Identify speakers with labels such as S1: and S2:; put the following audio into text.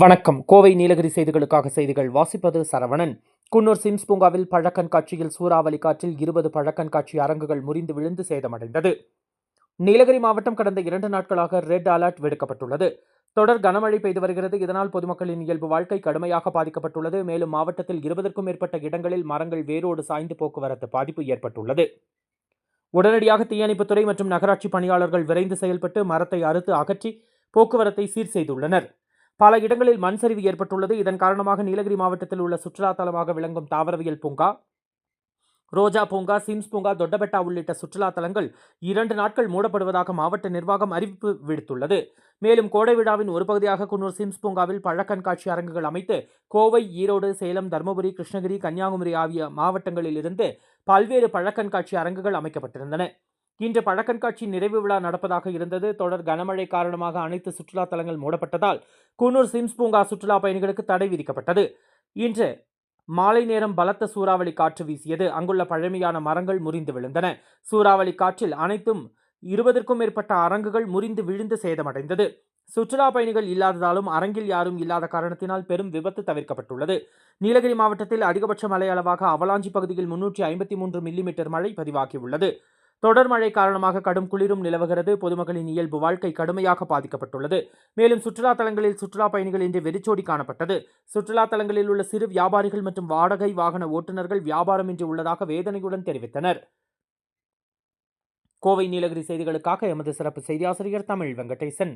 S1: வணக்கம். கோவை நீலகிரி செய்திகளுக்காக செய்திகள் வாசிப்பது சரவணன். குன்னூர் சிம்ஸ் பூங்காவில் பழக்கண்காட்சியில் சூறாவளி காற்றில் இருபது பழக்கண்காட்சி அரங்குகள் முறிந்து விழுந்து சேதமடைந்தது. நீலகிரி மாவட்டம் கடந்த இரண்டு நாட்களாக ரெட் அலர்ட் விடுக்கப்பட்டுள்ளது. தொடர் கனமழை பெய்து வருகிறது. இதனால் பொதுமக்களின் இயல்பு வாழ்க்கை கடுமையாக பாதிக்கப்பட்டுள்ளது. மேலும் மாவட்டத்தில் இருபதற்கும் மேற்பட்ட இடங்களில் மரங்கள் வேரோடு சாய்ந்து போக்குவரத்து பாதிப்பு ஏற்பட்டுள்ளது. உடனடியாக தீயணைப்புத்துறை மற்றும் நகராட்சி பணியாளர்கள் விரைந்து செயல்பட்டு மரத்தை அறுத்து அகற்றி போக்குவரத்தை சீர் செய்துள்ளனர். பல இடங்களில் மண் சரிவு ஏற்பட்டுள்ளது. இதன் காரணமாக நீலகிரி மாவட்டத்தில் உள்ள சுற்றுலா தலமாக விளங்கும் தாவரவியல் பூங்கா ரோஜா பூங்கா சிம்ஸ் பூங்கா தொட்டபெட்டா உள்ளிட்ட சுற்றுலா தலங்கள் இரண்டு நாட்கள் மூடப்படுவதாக மாவட்ட நிர்வாகம் அறிவிப்பு விடுத்துள்ளது. மேலும் கோடை விழாவின் ஒரு பகுதியாக குன்னூர் சிம்ஸ் பூங்காவில் பழக்கண்காட்சி அரங்குகள் அமைத்து கோவை ஈரோடு சேலம் தருமபுரி கிருஷ்ணகிரி கன்னியாகுமரி ஆகிய மாவட்டங்களில் இருந்து பல்வேறு பழக்கண்காட்சி அரங்குகள் அமைக்கப்பட்டிருந்தன. இன்று பழக்கண்காட்சி நிறைவு விழா நடப்பதாக இருந்தது. தொடர் கனமழை காரணமாக அனைத்து சுற்றுலா தலங்கள் மூடப்பட்டதால் குன்னூர் சிம்ஸ் பூங்கா சுற்றுலா பயணிகளுக்கு தடை விதிக்கப்பட்டது. இன்று மாலை நேரம் பலத்த சூறாவளி காற்று வீசியது. அங்குள்ள பழமையான மரங்கள் முறிந்து விழுந்தன. சூறாவளி காற்றில் அனைத்தும் இருபதற்கும் மேற்பட்ட அரங்குகள் முறிந்து விழுந்து சேதமடைந்தது. சுற்றுலா பயணிகள் இல்லாததாலும் அரங்கில் யாரும் இல்லாத காரணத்தினால் பெரும் விபத்து தவிர்க்கப்பட்டுள்ளது. நீலகிரி மாவட்டத்தில் அதிகபட்ச மழை அளவாக அவலாஞ்சி பகுதியில் முன்னூற்றி ஐம்பத்தி மூன்று மில்லிமீட்டர் மழை பதிவாகியுள்ளது. தொடர் மழை காரணமாக கடும் குளிரும் நிலவுகிறது. பொதுமக்களின் இயல்பு வாழ்க்கை கடுமையாக பாதிக்கப்பட்டுள்ளது. மேலும் சுற்றுலா தலங்களில் சுற்றுலா பயணிகள் இன்று வெறிச்சோடி காணப்பட்டது. சுற்றுலா தலங்களில் உள்ள சிறு வியாபாரிகள் மற்றும் வாடகை வாகன ஓட்டுநர்கள் வியாபாரம் இன்று உள்ளதாக வேதனையுடன் தெரிவித்தனர். கோவை நீலகிரி செய்திகளுக்காக எமது சிறப்பு செய்தியாசிரியர் தமிழ் வெங்கடேசன்.